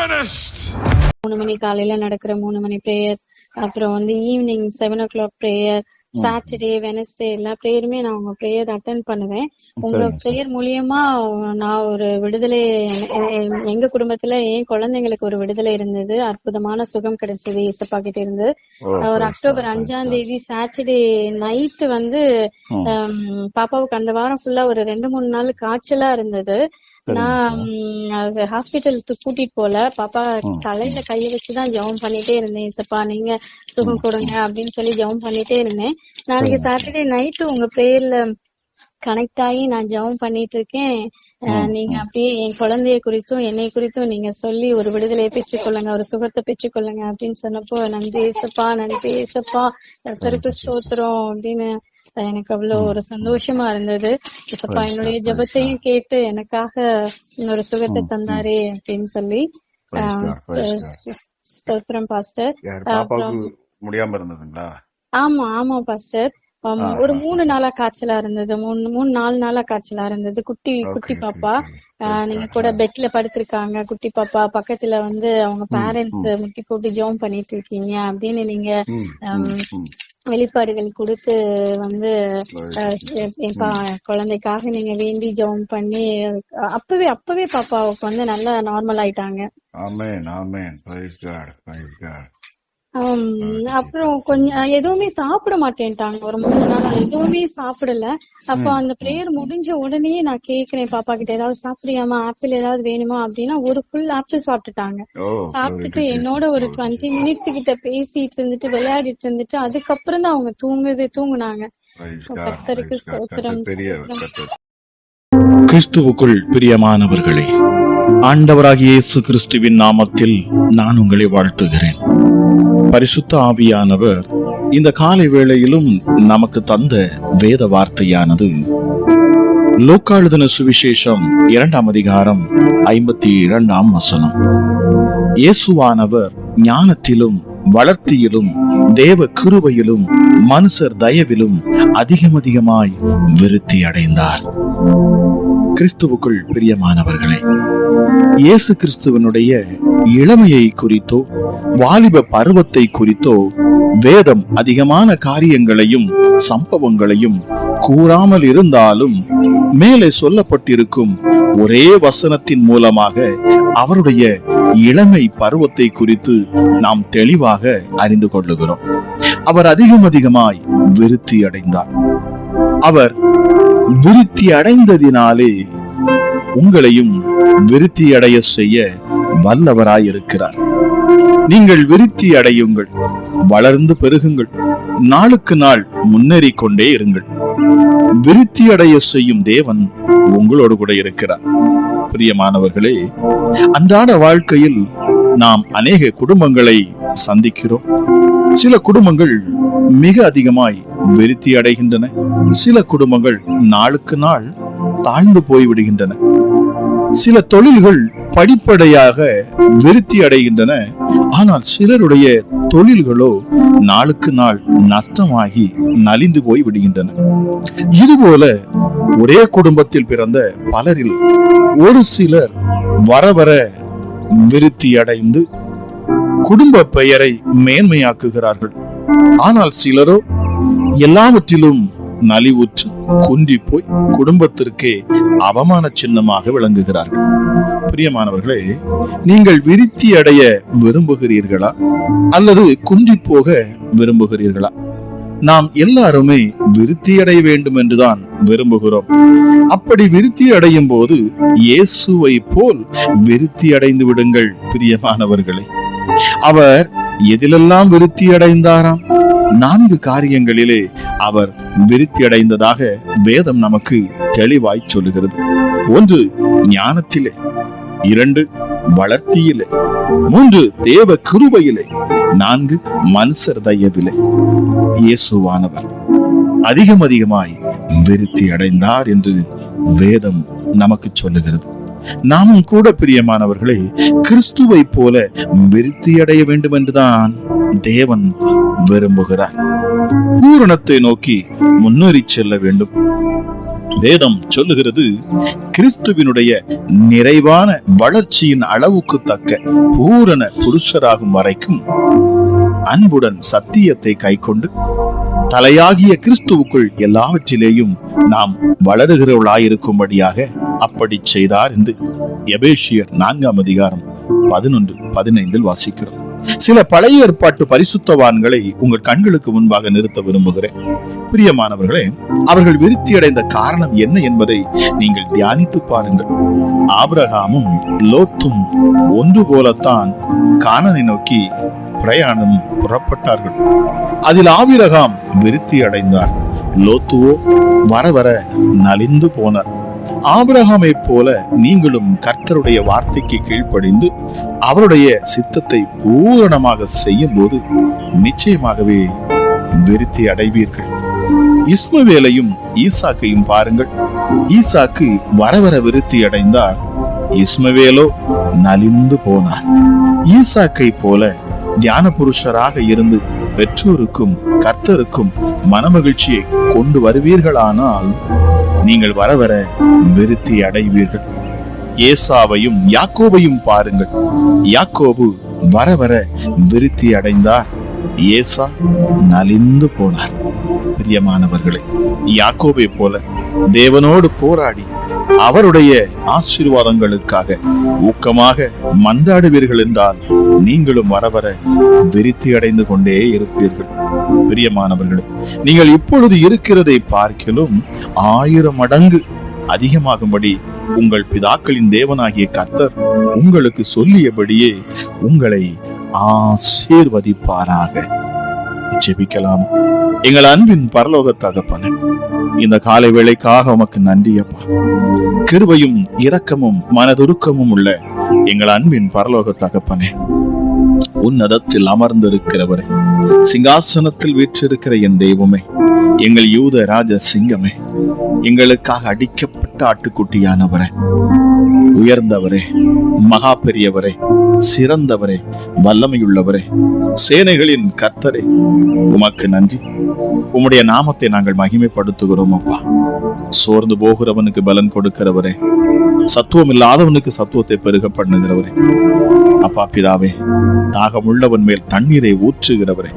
மூணு மணி காலையில நடக்கிற மூணு மணி ப்ரேயர் அப்புறம் வந்து evening seven o'clock prayer Saturday Wednesday எல்லா ப்ரேயருமே நான் உங்க ப்ரேயர் அட்டன் பண்ணுவேன். உங்க ப்ரேயர் மூலியமா நான் ஒரு விடுதலை எங்க குடும்பத்துல என் குழந்தைங்களுக்கு ஒரு விடுதலை இருந்தது அற்புதமான சுகம் கிடைச்சது இசப்பா கிட்ட இருந்து. ஒரு அக்டோபர் அஞ்சாம் தேதி சாட்டர்டே நைட் வந்து பாப்பாவுக்கு அந்த வாரம் ஃபுல்லா ஒரு ரெண்டு மூணு நாள் காய்ச்சலா இருந்தது. நான் ஹாஸ்பிட்டலுக்கு கூட்டிட்டு போல. பாப்பா தலையில கைய வச்சுதான் ஜெபம் பண்ணிட்டே இருந்தேன். இசப்பா நீங்க சுகம் கொடுங்க அப்படின்னு சொல்லி ஜெபம் பண்ணிட்டே இருந்தேன். நாளைக்கு சாட்டர்டே நைட்டு உங்க பிரேயர்ல கனெக்ட் ஆகி நான் ஜெபம் பண்ணிட்டு இருக்கேன். நீங்க அப்படியே என் குழந்தைய குறித்தும் என்னை குறித்தும் நீங்க சொல்லி ஒரு விடுதலையை பெற்றுக்கொள்ளுங்க ஒரு சுகத்தை பெற்றுக்கொள்ளுங்க அப்படின்னு சொன்னப்போ நன்றி ஏசப்பா நன்றி ஏசப்பா கர்த்தருக்கு ஸ்தோத்திரம் அப்படின்னு எனக்கு அவ்வளவு ஒரு சந்தோஷமா இருந்தது. ஏசப்பா என்னுடைய ஜெபத்தையும் கேட்டு எனக்காக ஒரு சுகத்தை தந்தாரே அப்படின்னு சொல்லி. ஸ்தோத்திரம் பாஸ்டர். முடியாம இருந்ததுங்களா? ஆமா ஆமா பாஸ்டர். ஒரு மூணு நாளா காய்ச்சலா இருந்தது. மூணு மூணு நாலு நாளா காய்ச்சலா இருந்தது. குட்டி குட்டி பாப்பா. நீங்க கூட பெட்ல படுத்திருக்காங்க. குட்டி பாப்பா பக்கத்துல வந்து அவங்க பேரண்ட்ஸ் முட்டி போட்டு ஜெபம் பண்ணிட்டு இருக்கீங்க அப்படின்னு நீங்க. வெளிப்பாடுகள் கொடுத்து வந்து குழந்தைக்காக நீங்க வேண்டி ஜெபம் பண்ணி அப்பவே அப்பவே பாப்பாவுக்கு வந்து நல்லா நார்மல் ஆயிட்டாங்க. Amen amen praise God praise God அப்புறம் கொஞ்சம் எதுவுமே சாப்பிட மாட்டேன்ட்டாங்க. ஒரு மூணு நாள் எதுவுமே சாப்பிடல. அப்ப அந்த பிரேயர் முடிஞ்ச உடனே நான் கேக்குறேன் பாப்பா கிட்ட ஏதாவது சாப்பிடுறியாமா ஆப்பிள் ஏதாவது வேணுமா? அப்படின்னா ஒரு ஃபுல் ஆப்பிள் சாப்பிட்டுட்டாங்க. சாப்பிட்டுட்டு என்னோட ஒரு டுவெண்ட்டி மினிட்ஸ் கிட்ட பேசிட்டு இருந்துட்டு விளையாடிட்டு இருந்துட்டு அதுக்கப்புறம் தான் அவங்க தூங்குது தூங்குனாங்க. காட் ஸ்தோத்திரம், கிறிஸ்துவுக்குள் பிரியமானவர்களே ஆண்டவராகிய இயேசு கிறிஸ்துவின் நாமத்தில் நான் உங்களை வாழ்த்துகிறேன். பரிசுத்த ஆவியானவர் இந்த காலை வேளையிலும் நமக்கு தந்த வேத வார்த்தையானது. லோக்காளுதன சுவிசேஷம் இரண்டாம் அதிகாரம் ஐம்பத்தி இரண்டாம் வசனம். இயேசுவானவர் ஞானத்திலும் வளர்த்தியிலும் தேவ கிருபையிலும் மனுஷர் தயவிலும் அதிகம் அதிகமாய் விருத்தி அடைந்தார் கிறிஸ்துவுக்குள் பிரியமானவர்களே இயேசு கிறிஸ்துவனுடைய இளமையை குறித்தோ வாலிப பருவத்தை குறித்தோ வேதம் அதிகமான காரியங்களையும் சம்பவங்களையும் கூறாமல் இருந்தாலும் மேலே சொல்லப்பட்டிருக்கும் ஒரே வசனத்தின் மூலமாக அவருடைய இளமை பருவத்தை குறித்து நாம் தெளிவாக அறிந்து கொள்ளுகிறோம். அவர் அதிகம் அதிகமாய் விருத்தி அடைந்தார் அவர் விருத்தி அடைந்ததினாலே உங்களையும் விருத்தி அடைய செய்ய வல்லவராயிருக்கிறார். நீங்கள் விருத்தி அடையுங்கள் வளர்ந்து பெருகுங்கள் நாளுக்கு நாள் முன்னேறிக் கொண்டே இருங்கள். விருத்தி அடைய செய்யும் தேவன் உங்களோடு கூட இருக்கிறார். பிரியமானவர்களே அன்றாட வாழ்க்கையில் நாம் அநேக குடும்பங்களை சந்திக்கிறோம். சில குடும்பங்கள் மிக அதிகமாய் விருத்தி அடைகின்றன. சில குடும்பங்கள் நாளுக்கு நாள் தாழ்ந்து போய்விடுகின்றன சில தொழில்கள் படிப்படையாக விருத்தி அடைகின்றன. ஆனால் சிலருடைய தொழில்களோ நாளுக்கு நாள் நஷ்டமாகி நலிந்து போய் விடுகின்றன. இதுபோல ஒரே குடும்பத்தில் பிறந்த பலரில் ஒரு சிலர் வர வர விருத்தி அடைந்து குடும்ப பெயரை மேன்மையாக்குகிறார்கள். ஆனால் சிலரோ எல்லாவற்றிலும் நலிவுற்று குன்றி போய் குடும்பத்திற்கே அவமான சின்னமாக விளங்குகிறார்கள். பிரியமானவர்களே நீங்கள் விருத்தி அடைய விரும்புகிறீர்களா? அல்லது குன்றி போக விரும்புகிறீர்களா? நாம் எல்லாருமே விருத்தி அடைய வேண்டும் என்றுதான் விரும்புகிறோம். அப்படி விருத்தி அடையும் போது இயேசுவை போல் விருத்தி அடைந்து விடுங்கள் பிரியமானவர்களே. அவர் எதிலெல்லாம் விருத்தி அடைந்தாராம் நான்கு காரியங்களிலே அவர் விருத்தி அடைந்ததாக வேதம் நமக்கு தெளிவாய் சொல்லுகிறது. ஒன்று ஞானத்திலே. இரண்டு வளர்த்தியிலே. மூன்று தேவ கிருபையிலே. நான்கு மனுஷர் தயவிலே இயேசுவானவர் அதிகம் அதிகமாய் விருத்தி அடைந்தார் என்று வேதம் நமக்கு சொல்லுகிறது. நாமும் கூட பிரியமானவர்களே கிறிஸ்துவை போல விருத்தி அடைய வேண்டும் என்றுதான் தேவன் விரும்புகிறார். பூரணத்தை நோக்கி முன்னேறி செல்ல வேண்டும். வேதம் சொல்லுகிறது கிறிஸ்துவினுடைய நிறைவான வளர்ச்சியின் அளவுக்கு தக்க பூரண புருஷராகும் வரைக்கும் அன்புடன் சத்தியத்தை கைக்கொண்டு தலையாகிய கிறிஸ்துவுக்குள் எல்லாவற்றிலேயும் நாம் வளருகிறவளாயிருக்கும்படியாக அப்படி செய்தார் என்று எபேஷியர் நான்காம் அதிகாரம் பதினொன்று பதினைந்தில் வாசிக்கிறோம். சில பழைய ஏற்பாட்டு பரிசுத்தவான்களை உங்கள் கண்களுக்கு முன்பாக நிறுத்த விரும்புகிறேன். பிரியமானவர்களே அவர்கள் விருத்தி அடைந்த காரணம் என்ன என்பதை நீங்கள் தியானித்து பாருங்கள். ஆபிரகாமும் லோத்தும் ஒன்று போலத்தான் கானனை நோக்கி பிரயாணம் புறப்பட்டார்கள். அதில் ஆவிரகாம் விருத்தி அடைந்தார். லோத்துவோ வர வர நலிந்து போனார். ஆபிரகாமை போல நீங்களும் கர்த்தருடைய வார்த்தைக்கு கீழ்ப்படிந்து அவருடைய சித்தத்தை பூரணமாக செய்யும் போது நிச்சயமாகவே விருத்தி அடைவீர்கள். இஸ்மவேலையும் ஈசாக்கையும் பாருங்கள். ஈசாக்கு வர வர விருத்தி அடைந்தார். இஸ்மவேலோ நலிந்து போனார். ஈசாக்கை போல தியான புருஷராக இருந்து பெற்றோருக்கும் கர்த்தருக்கும் மனமகிழ்ச்சியை கொண்டு வருவீர்களானால் நீங்கள் வர வர விருத்தி அடைவீர்கள். ஏசாவையும் யாக்கோபையும் பாருங்கள். யாக்கோபு வர வர விருத்தி அடைந்தார். ஏசா நலிந்து போனார். பிரியமானவர்களே யாக்கோபை போல தேவனோடு போராடி அவருடைய ஆசீர்வாதங்களுக்காக ஊக்கமாக மன்றாடுவீர்கள் என்றால் நீங்களும் வர வர விருத்தி அடைந்து கொண்டே இருப்பீர்கள். பிரியமானவர்களே நீங்கள் இப்பொழுது இருக்கிறதை பார்க்கிலும் ஆயிரம் மடங்கு அதிகமாகும்படி உங்கள் பிதாக்களின் தேவனாகிய கர்த்தர் உங்களுக்கு சொல்லியபடியே உங்களை ஆசீர்வதிப்பாராக. ஜெபிக்கலாம். எங்கள் அன்பின் பரலோக இந்த காலை வேளைக்காக உமக்கு நன்றி அப்பா. கிருபையும் இரக்கமும் மனதுருக்கமும் உள்ள எங்கள் அன்பின் பரலோக தகப்பனே உன்னதத்தில் அமர்ந்திருக்கிறவரே சிங்காசனத்தில் வீற்றிருக்கிற என் தெய்வமே எங்கள் யூத ராஜ சிங்கமே எங்களுக்காக அடிக்கப்பட்ட ஆட்டுக்குட்டியானவரே உயர்ந்தவரே மகா பெரியவரே சிறந்தவரே வல்லமையுள்ளவரே சேனைகளின் கர்த்தரே உமக்கு நன்றி. உம்முடைய நாமத்தை நாங்கள் மகிமைப்படுத்துகிறோம் அப்பா. சோர்ந்து போகிறவனுக்கு பலன் கொடுக்கிறவரே சத்துவம் இல்லாதவனுக்கு சத்துவத்தை பெருக பண்ணுகிறவரே. அப்பா பிதாவே தாகம் உள்ளவன் மேல் தண்ணீரை ஊற்றுகிறவரே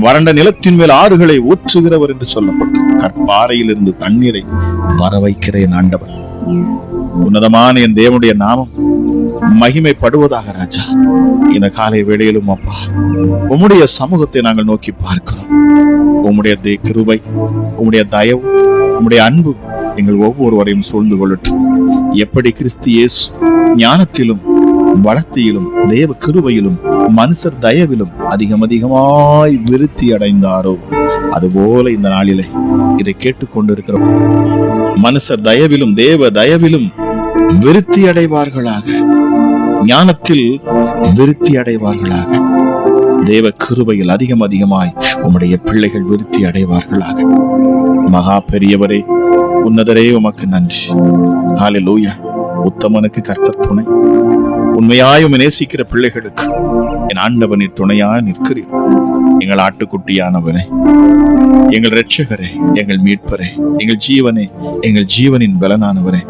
வறண்ட நிலத்தின் மேல் ஆறுகளை ஊற்றுகிறவர் என்று சொல்லப்பட்டு கற்பாறையிலிருந்து தண்ணீரை வர வைக்கிறேன் ஆண்டவர். உன்னதமான என் தேவனுடைய நாமம் மகிமைப்படுவதாக ராஜா. இந்த காலை வேளையிலும் அப்பா உம்முடைய சமூகத்தை நாங்கள் நோக்கி பார்க்கிறோம். உம்முடைய கிருபை உம்முடைய தயவு உம்முடைய அன்பு எங்கள் ஒவ்வொருவரையும் சூழ்ந்து கொள்ளட்டும். எப்படி கிறிஸ்து இயேசு ஞானத்திலும் வளர்த்தியிலும் தேவ கிருபையிலும் மனுஷர் தயவிலும் அதிகம் அதிகமாய் விருத்தி அடைந்தாரோ அதுபோல இந்த நாளிலே இதை கேட்டுக்கொண்டிருக்கிறோம் மனுஷர் தயவிலும் தேவ தயவிலும் விருத்தி அடைவார்களாக ஞானத்தில் விருத்தி அடைவார்களாக தேவ கிருபையில் அதிகம் அதிகமாய் உம்முடைய பிள்ளைகள் விருத்தி அடைவார்களாக மகா பெரியவரே உன்னதரே உமக்கு நன்றி. ஹாலிலூயா உத்தமனுக்கு கர்த்தர் துணை. உண்மையாய் உமை நேசிக்கிற பிள்ளைகளுக்கு என் ஆண்டவனை துணையாய் நிற்கிறீர். எங்கள் ஆட்டுக்குட்டியானவனே எங்கள் இரட்சகரே எங்கள் மீட்பரே எங்கள் ஜீவனே எங்கள் ஜீவனின் பலனானவரே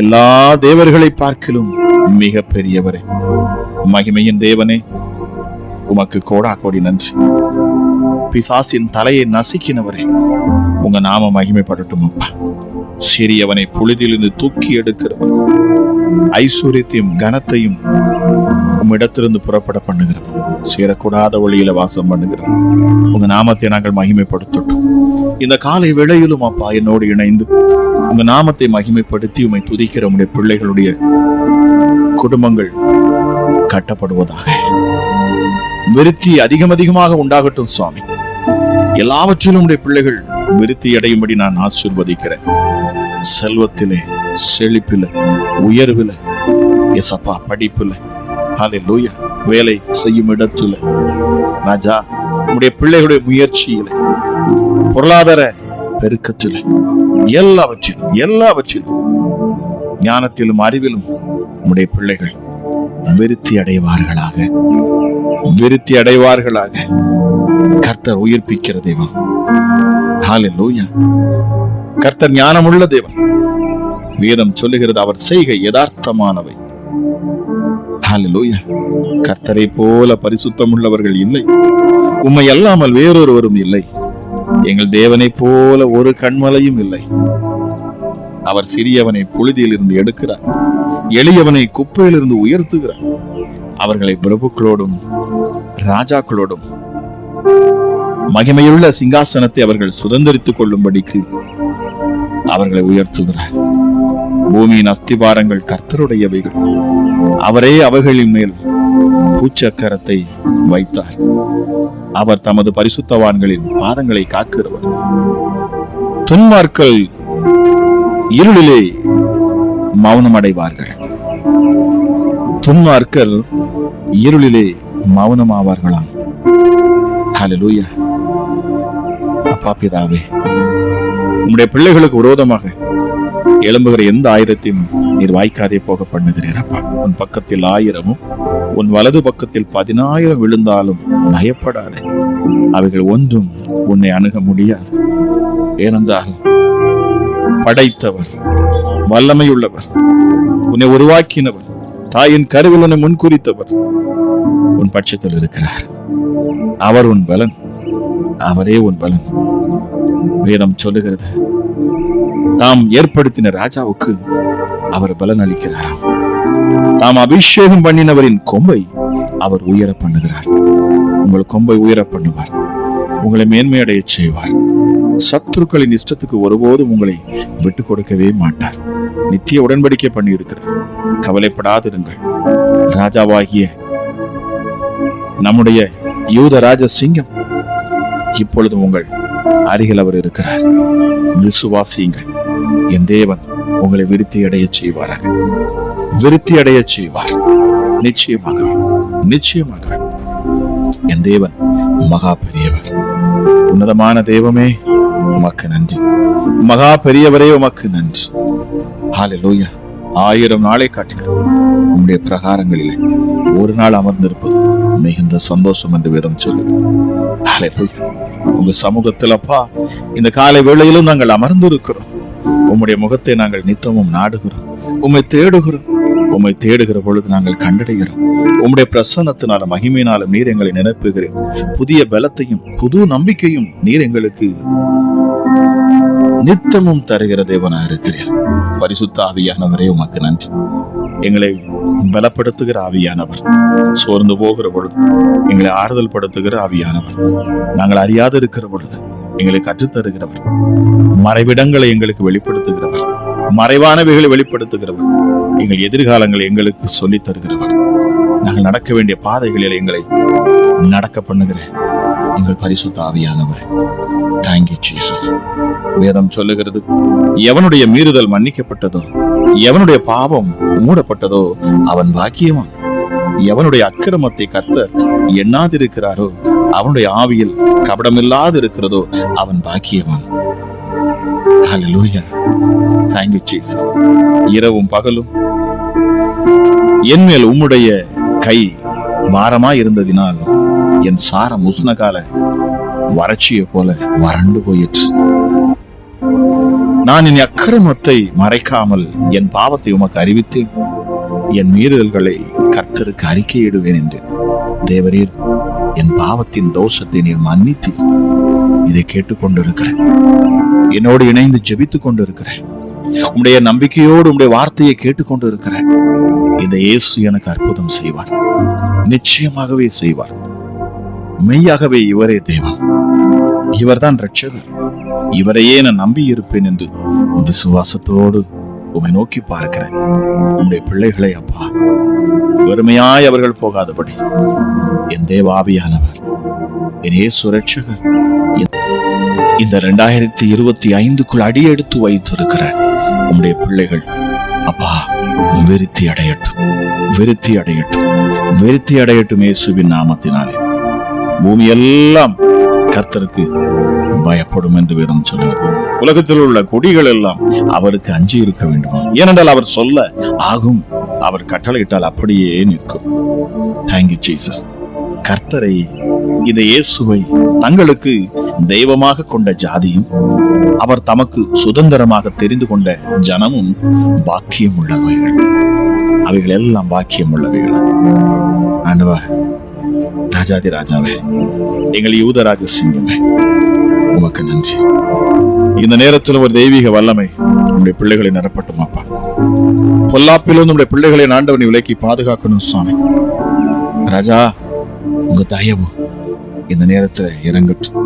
எல்லா தேவர்களை பார்க்கிலும் மிக பெரியவரே. மகிமையின் தேவனே உமக்கு கோடா கோடி நன்றி. பிசாசின் தலையை நசுக்கினவரே உங்க நாம மகிமைப்படட்டும் அப்பா சிறியவனை புழுதிலிருந்து தூக்கி எடுக்கிறவர் ஐஸ்வர்யத்தையும் கனத்தையும் உம்மிடத்திலிருந்து புறப்பட பண்ணுகிறோம் சேரக்கூடாத வழியில வாசம் பண்ணுகிறோம் உங்க நாமத்தை நாங்கள் மகிமைப்படுத்தட்டும். இந்த காலை வேளையிலும் அப்பா என்னோடு இணைந்து உங்க நாமத்தை மகிமைப்படுத்தி உமை துதிக்கிற உடைய பிள்ளைகளுடைய குடும்பங்கள் கட்டப்படுவதாக. விருத்தி அதிகம் அதிகமாக உண்டாகட்டும் சுவாமி. எல்லாவற்றிலும் உடைய பிள்ளைகள் விருத்தி அடையும்படி நான் ஆசிர்வதிக்கிறேன். செல்வத்திலே செழிப்பில உயர்வில எசப்பா படிப்புல. லூயா வேலை செய்யும் இடத்துல. ராஜா உடைய பிள்ளைகளுடைய முயற்சியில பொருளாதார பெருக்கத்தில் எல்லாவற்றிலும் எல்லாவற்றிலும் ஞானத்திலும் அறிவிலும் உடைய பிள்ளைகள் விருத்தி அடைவார்களாக. விருத்தி அடைவார்களாக. கர்த்தர் உயிர்ப்பிக்கிற தெய்வம். லூயா கர்த்தர் ஞானமுள்ள தேவன். வேதம் சொல்லுகிறது அவர் செய்கை யதார்த்தமானவை. கர்த்தரை போல பரிசுத்தம் உள்ளவர்கள் இல்லை. உண்மை அல்லாமல் வேறொருவரும் இல்லை. எங்கள் தேவனை போல ஒரு கண்மலையும் இல்லை. அவர் சிறியவனை புழுதியிலிருந்து எடுக்கிறார். எளியவனை குப்பையிலிருந்து உயர்த்துகிறார். அவர்களை பிரபுக்களோடும் ராஜாக்களோடும் மகிமையுள்ள சிங்காசனத்தை அவர்கள் சுதந்திரித்துக் கொள்ளும்படிக்கு அவர்களை உயர்த்துகிறார் பூமியின் அஸ்திபாரங்கள் கர்த்தருடையவைகள். அவரே அவைகளின் மேல் பூச்சக்கரத்தை வைத்தார். அவர் தமது பரிசுத்தவான்களின் பாதங்களை காக்கிறவர். துன்மார்கள் இருளிலே மௌனம் அடைவார்கள் துன்மார்கள் இருளிலே மௌனமாவார்களாம். ஹalleluya. அப்பா பிதாவே உம்முடைய பிள்ளைகளுக்கு விரோதமாக எழும்புகிற எந்த ஆயுதத்தையும் நீர் வாய்க்காதே போக பண்ணுகிறீர் அப்பா. உன் பக்கத்தில் ஆயிரமும் உன் வலது பக்கத்தில் பதினாயிரம் விழுந்தாலும் பயப்படாதே. அவைகள் ஒன்றும் உன்னை அணுக முடியாது. ஏனென்றால் படைத்தவர் வல்லமையுள்ளவர் உன்னை உருவாக்கினவர் தாயின் கருவில் உன்னை முன்குறித்தவர் உன் பட்சத்தில் இருக்கிறார். அவர் உன் பலன் அவரே உன் பலன். வேதம் சொல்லுகிறது. தாம் ஏற்படுத்தின ராஜாவுக்கு அவர் பலன் அளிக்கிறாராம். தாம் அபிஷேகம் பண்ணினவரின் கொம்பை அவர் உயர பண்ணுகிறார். உங்கள் கொம்பை உயர பண்ணுவார். உங்களை மேன்மையடைய செய்வார். சத்துருக்களின் இஷ்டத்துக்கு ஒருபோதும் உங்களை விட்டு கொடுக்கவே மாட்டார். நித்திய உடன்படிக்கை பண்ணி இருக்கிறார் கவலைப்படாதிருங்கள். ராஜாவாகிய நம்முடைய யூத ராஜ சிங்கம் இப்பொழுது உங்கள் அருகில் அவர் இருக்கிறார். விசுவாசியுங்கள். என் தேவன் உங்களை விருத்தி அடைய செய்வாராக. விருத்தி அடைய செய்வார். நிச்சயமாகவே நிச்சயமாகவே. என் தேவன் மகா பெரியவர். உன்னதமான தெய்வமே உமக்கு நன்றி. மகா பெரியவரே உமக்கு நன்றி. ஹalleluya ஆயிரம் நாளை காட்டிலும் உங்களுடைய பிரகாரங்களிலே ஒரு நாள் அமர்ந்திருப்பது மிகுந்த சந்தோஷம் என்று வேதம் சொல்லுது. ஹalleluya உங்க சமூகத்தில் அப்பா இந்த காலை வேளையிலும் நாங்கள் அமர்ந்திருக்கிறோம். உம்முடைய முகத்தை நாங்கள் நித்தமும் நாடுகிறோம். உம்மை தேடுகிறோம். உம்மை தேடுகிற பொழுது நாங்கள் கண்டடைகிறோம். உம்முடைய பிரசன்னத்தினால மகிமையினாலும் நீர் எங்களை நிரப்புகிறேன் புதிய பலத்தையும் புது நம்பிக்கையும் நீர் எங்களுக்கு நித்தமும் தருகிற தேவனா இருக்கிறேன் பரிசுத்த ஆவியானவரே உமக்கு நன்றி. எங்களை பலப்படுத்துகிற ஆவியானவர். சோர்ந்து போகிற பொழுது எங்களை ஆறுதல் படுத்துகிற ஆவியானவர். நாங்கள் அறியாது இருக்கிற பொழுது எங்களை கற்றுத் தருகிறவர் மறைவிடங்களை எங்களுக்கு வெளிப்படுத்துகிறவர். மறைவானவைகளை வெளிப்படுத்துகிறவர். எங்கள் எதிர்காலங்களை எங்களுக்கு சொல்லித் தருகிறவர் நாங்கள் நடக்க வேண்டிய பாதைகளில் எங்களை நடக்க பண்ணுகிற எங்கள் பரிசுத்த ஆவியானவர். தேங்க்யூ ஜீசஸ் வேதம் சொல்லுகிறது எவனுடைய மீறுதல் மன்னிக்கப்பட்டதோ எவனுடைய பாவம் மூடப்பட்டதோ அவன் பாக்கியவான். எவனுடைய அக்கிரமத்தை கர்த்தர் எண்ணாதிருக்கிறாரோ அவனுடைய ஆவியில் கபடமில்லாது இருக்கிறதோ அவன் பாக்கியவான். ஜீசஸ் இரவும் பகலும் என் மேல் உம்முடைய கை பாரமா இருந்ததினால் என் சாரம் உஷ்ணகால வறட்சியை போல வறண்டு போயிற்று. நான் என் அக்கிரமத்தை மறைக்காமல் என் பாவத்தை உமக்கு அறிவித்தேன். என் மீறுதல்களை கர்த்தருக்கு அறிக்கையிடுவேன் என்றேன் தேவரீர் என் பாவத்தின் தோஷத்தை நீர் மன்னித்தீர். இதை கேட்டுக்கொண்டிருக்கிறேன். என்னோடு இணைந்து ஜெபித்துக் கொண்டிருக்கிறேன். உம்முடைய நம்பிக்கையோடு உம்முடைய வார்த்தையை கேட்டுக்கொண்டு இருக்கிறேன் இந்த இயேசு எனக்கு அற்புதம் செய்வார். நிச்சயமாகவே செய்வார். மெய்யாகவே இவரே தேவன். இவர்தான் ரட்சகர் இவரையே நான் நம்பி இருப்பேன் என்று விசுவாசத்தோடு உம்மை நோக்கி பார்க்கிறேன். உம்முடைய பிள்ளைகளை அப்பா வெறுமையாய் அவர்கள் போகாதபடி. என் தேவாபியானவர் என் சுரட்சகர் இந்த- ரெண்டாயிரத்தி இருபத்தி ஐந்துக்குள் அடியெடுத்து வைத்திருக்கிற உம்முடைய பிள்ளைகள் அப்பா விருத்தி அடையட்டும் விருத்தி அடையட்டும் விருத்தி அடையட்டும் இயேசுவின் நாமத்தினாலே. பூமி எல்லாம் கர்த்தருக்கு பயப்படும் என்று வேதம் சொல்லுகிறது. உலகத்தில் உள்ள கொடிகள் எல்லாம் அவருக்கு அஞ்சி இருக்க வேண்டுமா? ஏனென்றால் அவர் சொல்ல ஆகும். அவர் கட்டளையிட்டால் அப்படியே நிற்கும். தேங்க்யூ ஜீசஸ் கர்த்தரை இந்த இயேசுவை தங்களுக்கு தெய்வமாக கொண்ட ஜாதியும் அவர் தமக்கு சுதந்திரமாக தெரிந்து கொண்ட ஜனமும் பாக்கியம் உள்ளவைகள். அவைகள் எல்லாம் பாக்கியம் உள்ளவைகள். ஆண்டவா ராஜாதி ராஜாவே எங்கள் யூதராஜ சிங்கமே உமக்கு நன்றி. இந்த நேரத்தில் ஒரு தெய்வீக வல்லமை நம்முடைய பிள்ளைகளை நிரப்பட்டும் அப்பா. பொல்லாப்பிலும் நம்முடைய பிள்ளைகளை ஆண்டவனை விலக்கி பாதுகாக்கணும் சுவாமி. ராஜா உங்க தயவு இந்த நேரத்துல இறங்கட்டும்.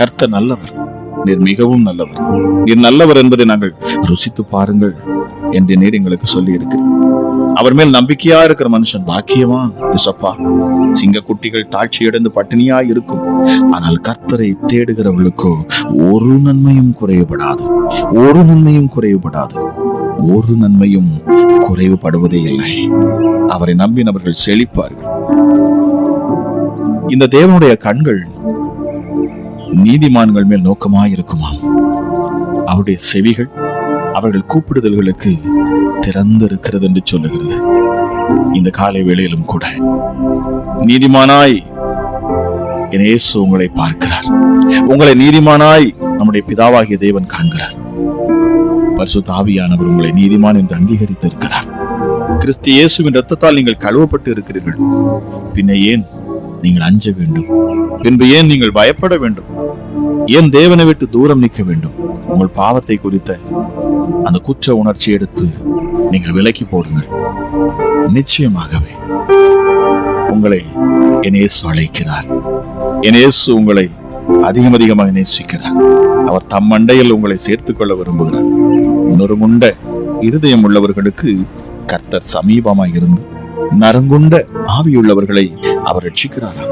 கர்த்த நல்லவர் நீர் மிகவும் நல்லவர். நீர் நல்லவர் என்பதை நாங்கள் ருசித்து பாருங்கள் என்று நீர் எங்களுக்கு சொல்லி இருக்கிறேன் அவர் மேல் நம்பிக்கையா இருக்கிற மனுஷன் பாக்கியமா இசப்பா சிங்க குட்டிகள் தாழ்ச்சி அடைந்து பட்டினியா இருக்கும். ஆனால் கர்த்தரை தேடுகிறவர்களுக்கோ ஒரு நன்மையும் குறைவுபடாது. ஒரு நன்மையும் குறைவுபடாது. ஒரு நன்மையும் குறைவுபடுவதே இல்லை. அவரை நம்பினவர்கள் செழிப்பார்கள். இந்த தேவனுடைய கண்கள் நீதிமான்கள் மேல் நோக்கமாய் இருக்குமாம் அவருடைய செவிகள் அவர்கள் கூப்பிடுதல்களுக்கு திறந்திருக்கிறது என்று சொல்லுகிறது. இந்த காலை வேளையிலும் கூட நீதிமானாய் என் இயேசு உங்களை பார்க்கிறார். உங்களை நீதிமானாய் நம்முடைய பிதாவாகிய தேவன் காண்கிறார். பரிசு தாவியானவர் உங்களை நீதிமான் என்று அங்கீகரித்து இருக்கிறார் கிறிஸ்து இயேசுவின் ரத்தத்தால் நீங்கள் கழுவப்பட்டு இருக்கிறீர்கள். பின்ன ஏன் நீங்கள் அஞ்ச வேண்டும்? பின்பு ஏன் நீங்கள் பயப்பட வேண்டும்? ஏன் தேவனை விட்டு தூரம் நிற்க வேண்டும்? உங்கள் பாவத்தை குறித்த அந்த குற்ற உணர்ச்சி எடுத்து நீங்கள் விலக்கி போடுங்கள். நிச்சயமாகவே உங்களை என் இயேசு அழைக்கிறார். என் இயேசு உங்களை அதிகம் அதிகமாக நேசிக்கிறார். அவர் தம் மண்டையில் உங்களை சேர்த்துக் கொள்ள விரும்புகிறார். நொறுங்குண்ட இருதயம் உள்ளவர்களுக்கு கர்த்தர் சமீபமாக இருந்து நரங்குண்ட ஆவியுள்ளவர்களை அவர் ரட்சிக்கிறாராம்.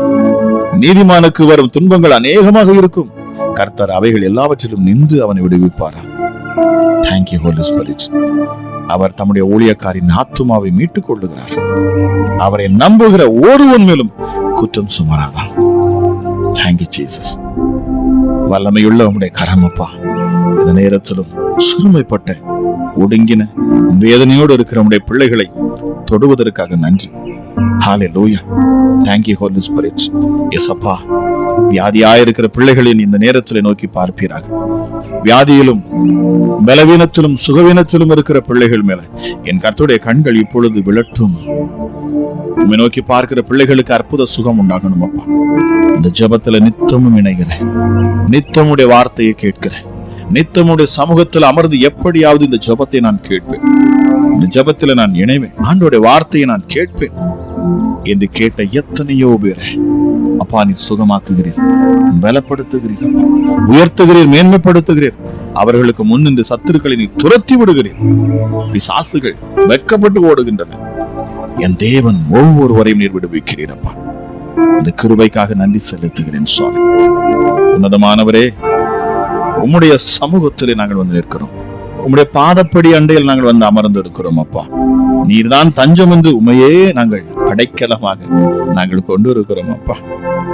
நீதிமானுக்கு வரும் துன்பங்கள் அநேகமாக இருக்கும். கர்த்தர் அவைகள் எல்லாவற்றிலும் நின்று அவனை விடுவிப்பாராம். தேங்க்யூ ஹோலி ஸ்பிரிட் அவர் தம்முடைய ஊழியக்காரின் ஆத்துமாவை மீட்டுக் கொள்ளுகிறார் அவரை நம்புகிற ஒருவன் மேலும் குற்றம் சுமராதான். தேங்க்யூ ஜீசஸ் வல்லமையுள்ள உங்களுடைய கரமப்பா இந்த நேரத்திலும் சுருமைப்பட்ட ஒடுங்கின வேதனையோடு இருக்கிற உம்முடைய பிள்ளைகளை தொடுவதற்காக நன்றி. ஹாலே லூயா தேங்க்யூ ஹோலி ஸ்பிரிட் எஸ் அப்பா. வியாதியாயிருக்கிற பிள்ளைகளின் இந்த நேரத்தில் நோக்கி பார்ப்பீராக. வியாதியிலும் பலவீனத்திலும் சுகவீனத்திலும் இருக்கிற பிள்ளைகள் மேல என் கர்த்தருடைய கண்கள் இப்பொழுது விழட்டும். உண்மை நோக்கி பார்க்கிற பிள்ளைகளுக்கு அற்புத சுகம் உண்டாகணும் அப்பா. இந்த ஜெபத்துல நித்தமும் இணைகிறேன். நித்தமுடைய வார்த்தையை கேட்கிறேன். நித்தமுடைய சமூகத்தில் அமர்ந்து எப்படியாவது இந்த ஜெபத்தை நான் கேட்பேன். இந்த ஜெபத்துல நான் இணைவேன். ஆண்டோடைய வார்த்தையை நான் கேட்பேன். என்று கேட்ட எத்தனையோ பேரை அப்பா நீர் சுகமாக்குகிறீர். பலப்படுத்துகிறீர். உயர்த்துகிறீர் மேன்மைப்படுத்துகிறீர். அவர்களுக்கு முன் இந்த சத்துருக்களை நீ துரத்தி விடுகிறீர். பிசாசுகள் வெட்கப்பட்டு ஓடுகின்றன. என் தேவன் ஒவ்வொருவரையும் நீர் விடுவிக்கிறீர் அப்பா. இந்த கிருபைக்காக நன்றி செலுத்துகிறேன் சுவாமி. உன்னதமானவரே உம்முடைய சமூகத்திலே நாங்கள் வந்து நிற்கிறோம். உம்முடைய பாதப்படி அண்டையில் நாங்கள் வந்து அமர்ந்து இருக்கிறோம் அப்பா. நீர்தான் தஞ்சம் என்று உமையே நாங்கள் அடைக்கலமாக நாங்கள் கொண்டு இருக்கிறோம் அப்பா.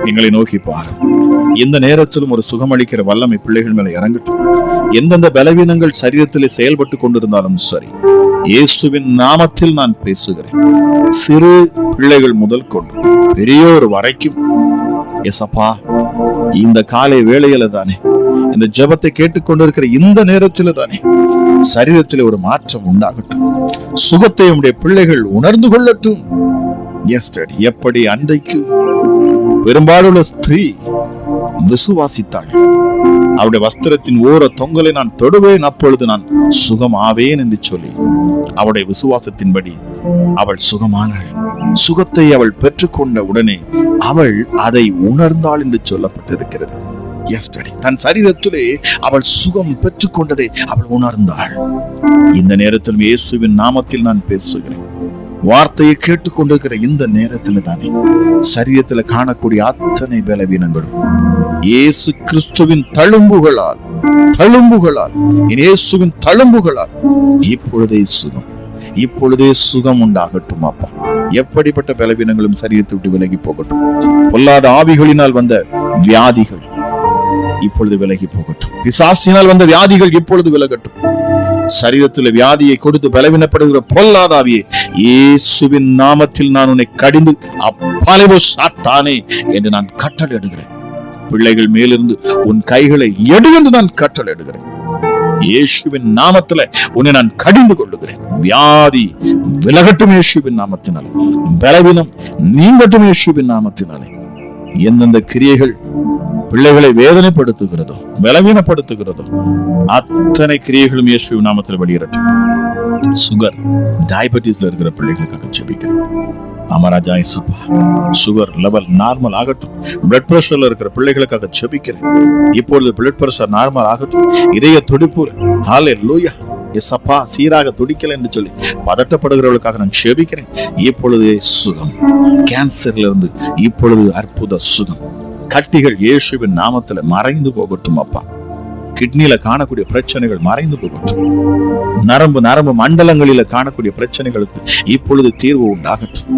எங்களை நோக்கி பாரும். இந்த நேரத்திலும் ஒரு சுகமளிக்கிற வல்லமை பிள்ளைகள் மேல இறங்கட்டும். எந்தெந்த பலவீனங்கள் சரீரத்திலே செயல்பட்டு கொண்டிருந்தாலும் சரி இயேசுவின் நாமத்தில் நான் பேசுகிறேன். சிறு பிள்ளைகள் முதல் கொண்டு பெரியோர் வரைக்கும். எசப்பா இந்த காலை வேளையில தானே இந்த ஜெபத்தை கேட்டுக்கொண்டிருக்கிற இந்த நேரத்தில தானே சரீரத்திலே ஒரு மாற்றம் உண்டாகட்டும். சுகத்தை உடைய பிள்ளைகள் உணர்ந்து கொள்ளட்டும். எஸ்டர் எப்படி அன்றைக்கு பெரும்பாலுள்ள ஸ்திரீ விசுவாசித்தாள். அவருடைய வஸ்திரத்தின் ஓர தொங்கலை நான் தொடுவேன் அப்பொழுது நான் சுகமாவேன் என்று சொல்லி அவருடைய விசுவாசத்தின்படி அவள் சுகமானாள். சுகத்தை அவள் பெற்றுக்கொண்ட உடனே அவள் அதை உணர்ந்தாள் என்று சொல்லப்பட்டிருக்கிறது. எஸ்டடி தன் சரீரத்திலே அவள் சுகம் பெற்றுக்கொண்டதை அவள் உணர்ந்தாள். இந்த நேரத்தில் இயேசுவின் நாமத்தில் நான் பேசுகிறேன். வார்த்தையை கேட்டுக்கொண்டிருக்கிற இந்த நேரத்துல தானே சரீரத்துல காணக்கூடிய அத்தனை பலவீனங்களும் இயேசு கிறிஸ்துவின் தழும்புகளால் தழும்புகளால் இயேசுவின் தழும்புகளால் இப்பொழுதே சுகம் இப்பொழுதே சுகம் உண்டாகட்டும் அப்பா. எப்படிப்பட்ட பலவீனங்களும் சரீரத்தை விட்டு விலகி போகட்டும். பொல்லாத ஆவிகளினால் வந்த வியாதிகள் இப்பொழுது விலகி போகட்டும். பிசாசினால் வந்த வியாதிகள் இப்பொழுது விலகட்டும். சரீரத்தில் வியாதியை கொடுத்து பலவீனப்படுகிற பொல்லாதாவியே இயேசுவின் நாமத்தில் நான் உன்னை கடிந்து அப்பாலைவோ சாத்தானே என்று நான் கட்டளையிடுகிறேன். பிள்ளைகள் மேலிருந்து உன் கைகளை எடு என்று நான் கட்டளையிடுகிறேன். இயேசுவின் நாமத்துல உன்னை நான் கடிந்து கொள்ளுகிறேன். வியாதி விலகட்டும் இயேசுவின் நாமத்தினாலே. பலவீனம் நீங்கட்டும் இயேசுவின் நாமத்தினாலே. எந்தெந்த கிரியைகள் பிள்ளைகளை வேதனைப்படுத்துகிறதோ பலவீனப்படுத்துகிறதோ அத்தனை கிரியைகளும் இயேசு நாமத்தில் வெளியிடட்டும் சுகர் டயபெட்டிஸ்ல இருக்கிற பிள்ளைகளுக்காக ஜெபிக்கிறேன் அமராஜா இசப்பா சுகர் லெவல் நார்மல் ஆகட்டும். பிளட் பிரஷர்ல இருக்கிற பிள்ளைகளுக்காக ஜெபிக்கிறேன். இப்பொழுது பிளட் பிரஷர் நார்மல் ஆகட்டும். இதய துடிப்பு ஹாலே லூயா சப்பா சீராக துடிக்கல என்று சொல்லி பதட்டப்படுகிறவர்களுக்காக நான் ஜெபிக்கிறேன். இப்பொழுது சுகம். கேன்சர்ல இருந்து இப்பொழுது அற்புத சுகம். கட்டிகள் இயேசுவின் நாமத்துல மறைந்து போகட்டும் அப்பா. கிட்னில காணக்கூடிய பிரச்சனைகள் மறைந்து போகட்டும். நரம்பு நரம்பு மண்டலங்களில காணக்கூடிய பிரச்சனைகளுக்கு இப்பொழுது தீர்வு உண்டாகட்டும்.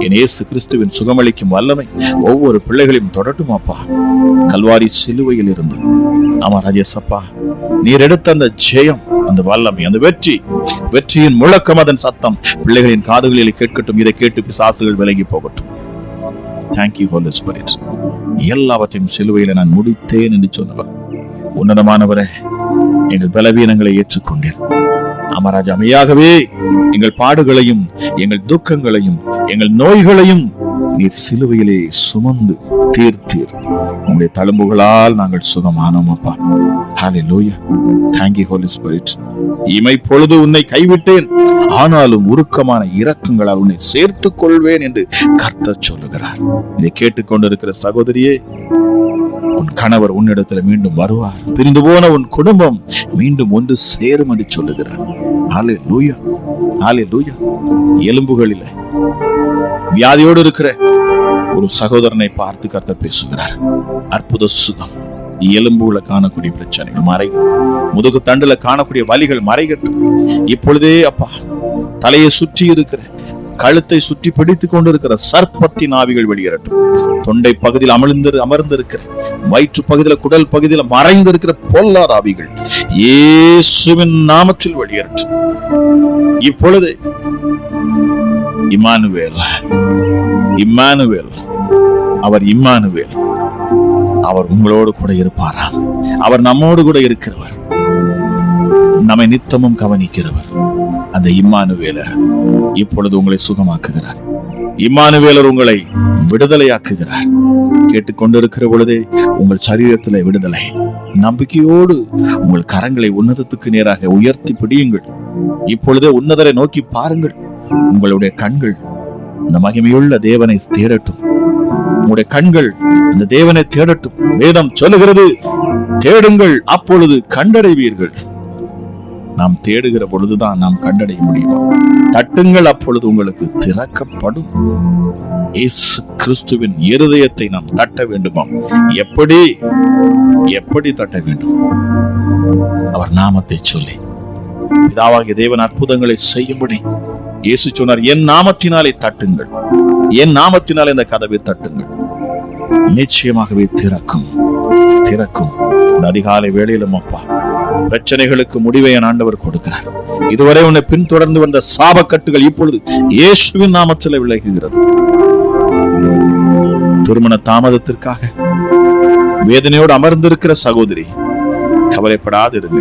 என் இயேசு கிறிஸ்துவின் சுகமளிக்கும் வல்லமை ஒவ்வொரு பிள்ளைகளையும் தொடட்டும் அப்பா. கல்வாரி சிலுவையில் இருந்து. ஆமா ராஜேஷ் அப்பா. நீர் எடுத்த அந்த ஜெயம் அந்த வல்லமை அந்த வெற்றி வெற்றியின் முழக்கம் அதன் சத்தம். பிள்ளைகளின் காதுகளில் கேட்கட்டும் இதை கேட்டு பிசாசுகள் விலகி போகட்டும். தேங்க்யூ ஹோலி ஸ்பிரிட் எல்லாவற்றையும் சிலுவையில நான் முடித்தேன் என்று சொன்னவர். உன்னதமானவரே எங்கள் பலவீனங்களை ஏற்றுக்கொண்டேன் அமராஜ் அமையாகவே எங்கள் பாடுகளையும் எங்கள் துக்கங்களையும் எங்கள் நோய்களையும் நீர் சிலுவையிலே சுமந்து தீர்த்தீர். உங்களுடைய தழும்புகளால் நாங்கள் சுகமானோம் அப்பா. ஹalleluya thank you ஹோலி ஸ்பிரிட் இமை பொழுது உன்னை கைவிட்டேன். ஆனாலும் உருக்கமான இரக்கங்களால் உன்னை சேர்த்துக் கொள்வேன் என்று கர்த்தர் சொல்லுகிறார். இதை கேட்டுக்கொண்டிருக்கிற சகோதரியே உன் கணவர் உன்னிடத்துல மீண்டும் வருவார். பிரிந்து போன உன் குடும்பம் மீண்டும் ஒன்று சேரும் என்று சொல்லுகிறார். ஆலே லூயா ஆலே லூயா எலும்புகளில வியாதியோடு இருக்கிற ஒரு சகோதரனை பார்த்து கர்த்தர் பேசுகிறார். அற்புத சுகம். எலும்புல காணக்கூடிய பிரச்சனைகள் மறை. முதுகு தண்டுல காணக்கூடிய வலிகள் மறைகட்டும். இப்பொழுதே அப்பா தலையை சுற்றி இருக்கிற கழுத்தை சுற்றி பிடித்துக் கொண்டிருக்கிற சர்ப்பத்தின் ஆவிகள் வெளியேறட்டும். தொண்டை பகுதியில் அமர்ந்து அமர்ந்திருக்கிற வயிற்று பகுதியில குடல் பகுதியில மறைந்திருக்கிற பொல்லாத ஆவிகள் இயேசுவின் நாமத்தில் வெளியேறட்டும். இப்பொழுது இமானுவேல் இம்மானுவேல். அவர் இம்மானுவேல். அவர் உங்களோடு கூட இருப்பாராம். அவர் நம்மோடு கூட இருக்கிறவர். நம்மை நித்தமும் கவனிக்கிறவர். அந்த இம்மானுவேலர் இப்பொழுது உங்களை சுகமாக்குகிறார். இம்மானுவேலர் உங்களை விடுதலையாக்குகிறார். கேட்டுக்கொண்டிருக்கிற பொழுதே உங்கள் சரீரத்தில் விடுதலை. நம்பிக்கையோடு உங்கள் கரங்களை உன்னதத்துக்கு நேராக உயர்த்தி பிடியுங்கள். இப்பொழுதே உன்னதரை நோக்கி பாருங்கள். உங்களுடைய கண்கள் இந்த மகிமையுள்ள தேவனை தேடட்டும். உங்களுடைய கண்கள் அந்த தேவனை தேடட்டும். வேதம் சொல்லுகிறது தேடுங்கள் அப்பொழுது கண்டடைவீர்கள். நாம் தேடுகிற பொழுதுதான் நாம் கண்டடைய முடியும். தட்டுங்கள் அப்பொழுது உங்களுக்கு திறக்கப்படும். இயேசு கிறிஸ்துவின் இருதயத்தை நாம் தட்ட வேண்டுமாம் எப்படி? எப்படி தட்ட வேண்டும்? அவர் நாமத்தை சொல்லி பிதாவாகிய தேவன் அற்புதங்களை செய்யும்படி இயேசு சொன்னார் என் நாமத்தினாலே தட்டுங்கள். என் நாமத்தினாலே இந்த கதவை தட்டுங்கள். நிச்சயமாகவே திறக்கும். திறக்கும். இந்த அதிகாலை வேளையிலும் அப்பா பிரச்சனைகளுக்கு முடிவை என் ஆண்டவர் கொடுக்கிறார். இதுவரை உன்னை பின்தொடர்ந்து வந்த சாபக்கட்டுகள் இப்பொழுது இயேசுவின் நாமத்தில் விலகுகிறது. திருமண தாமதத்திற்காக வேதனையோடு அமர்ந்திருக்கிற சகோதரி கவலைப்படாதிருங்க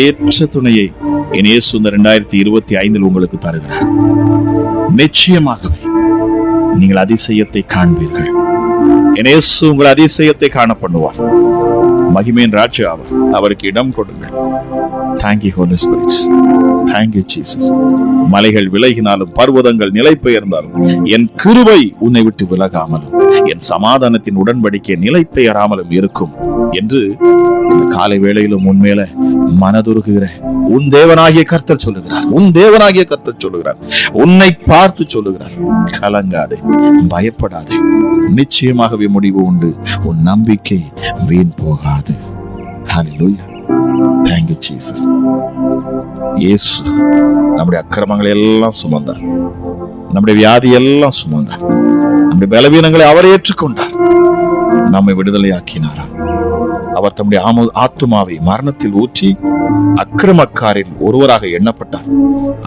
ஏற்ற துணையை என் இயேசு இந்த ரெண்டாயிரத்தி இருபத்தி ஐந்தில் உங்களுக்கு தருகிறார். நிச்சயமாகவே நீங்கள் அதிசயத்தை காண்பீர்கள். என் இயேசு உங்கள் அதிசயத்தை காண பண்ணுவார் மகிமேன் ராஜா அவர். அவருக்கு இடம் கொடுங்கள். Thank you holy spirits thank you Jesus மலைகள் விலகினாலும் பர்வதங்கள் நிலை பெயர்ந்தாலும் என் கிருபை உன்னை விட்டு விலகாமலும் என் சமாதானத்தின் உடன்படிக்கை நிலை பெயராமலும் இருக்கும் என்று இந்த காலை வேளையிலும் உண்மையில மனதுருகுகிற உன் தேவனாகிய கர்த்தர் சொல்லுகிறார். உன் தேவனாகிய கர்த்தர் சொல்லுகிறார். உன்னை பார்த்து சொல்லுகிறார். கலங்காதே பயப்படாதே. நிச்சயமாகவே முடிவு உண்டு. உன் நம்பிக்கை வீண் போகாது. ஹalleluya thank இயேசு நம்முடைய அக்கிரமங்களை எல்லாம் சுமந்தார். நம்முடைய வியாதி எல்லாம் சுமந்தார். நம்முடைய பலவீனங்களை அவர் ஏற்றுக்கொண்டார். நம்மை விடுதலையாக்கினாரா? அவர் தம்முடைய ஆத்துமாவை மரணத்தில் ஊற்றி அக்கிரமக்காரில் ஒருவராக எண்ணப்பட்டார்.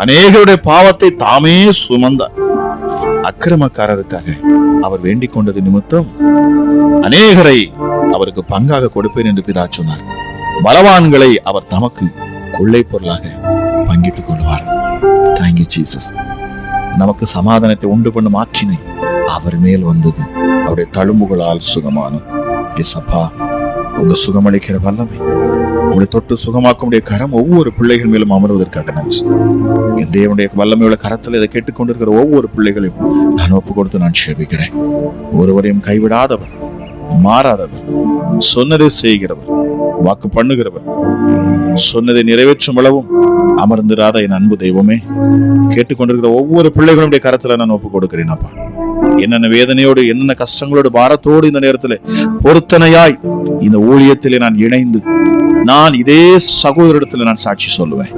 அநேகருடைய பாவத்தை தாமே சுமந்தார். அக்கிரமக்காரருக்காக அவர் வேண்டிக் கொண்டது நிமித்தம் அநேகரை அவருக்கு பங்காக கொடுப்பேன் என்று பிதா சொன்னார். பலவான்களை அவர் தமக்கு கொள்ளை பொருளாக பங்கிட்டுக் கொள்வார். தேங்க்யூ ஜீசஸ் நமக்கு சமாதானத்தை உண்டு பண்ணும் ஆக்கினை அவர் மேல் வந்தது. அவருடைய தழும்புகளால் சுகமானும் சபா உங்க சுகமளிக்கிற வல்லமை உங்களை தொட்டு சுகமாக்கக்கூடிய கரம் ஒவ்வொரு பிள்ளைகள் மேலும் அமர்வதற்காக நன்றி. என் தேவனுடைய வல்லமையுள்ள கரத்தில் இதை கேட்டுக்கொண்டிருக்கிற ஒவ்வொரு பிள்ளைகளையும் நான் ஒப்பு கொடுத்து நான் சேபிக்கிறேன் ஒருவரையும் கைவிடாதவர் மாறாதவர் சொன்னதை செய்கிறவர் வாக்கு பண்ணுகிறவர் சொன்னதை நிறைவேற்றும் அளவும் அமர்ந்திராத என் அன்பு தெய்வமே கேட்டுக்கொண்டிருக்கிற ஒவ்வொரு பிள்ளைகளுடைய கரத்துல நான் ஒப்பு கொடுக்கிறேன் அப்பா. என்னென்ன வேதனையோடு என்னென்ன கஷ்டங்களோடு பாரத்தோடு இந்த நேரத்தில் பொருத்தனையாய் இந்த ஊழியத்திலே நான் இணைந்து நான் இதே சகோதரிடத்துல நான் சாட்சி சொல்லுவேன்.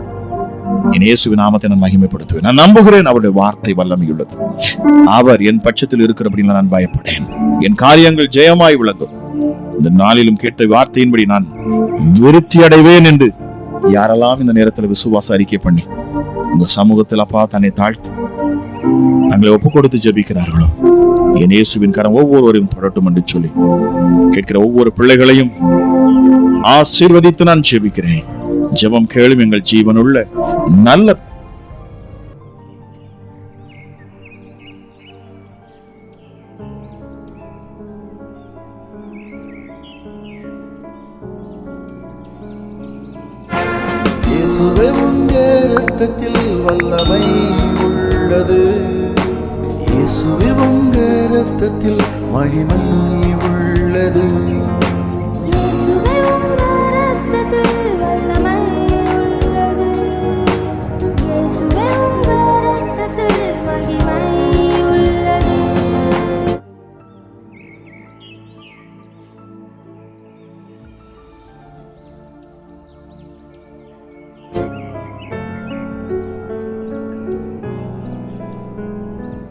என் இயேசுவின் நாமத்தை நான் மகிமைப்படுத்துவேன். நான் நம்புகிறேன் அவருடைய வார்த்தை வல்லமையுள்ளது. அவர் என் பட்சத்தில் இருக்கிறபடியில் நான் பயப்படேன். என் காரியங்கள் ஜெயமாய் விளங்கும் இந்த நாளிலும் கேட்ட வார்த்தையின்படி நான் விருத்தி அடைவேன் என்று யாரெல்லாம் இந்த நேரத்தில் விசுவாச அறிக்கை பண்ணி உங்க சமூகத்தில் அப்பா தன்னை தாழ்த்து தங்களை ஒப்பு கொடுத்து ஜெபிக்கிறார்களோ? என் இயேசுவின் கரம் ஒவ்வொருவரையும் தொடட்டும் என்று சொல்லி கேட்கிற ஒவ்வொரு பிள்ளைகளையும் ஆசீர்வதித்து நான் ஜெபிக்கிறேன். ஜெபம் கேளும் எங்கள் ஜீவனுள்ள நல்ல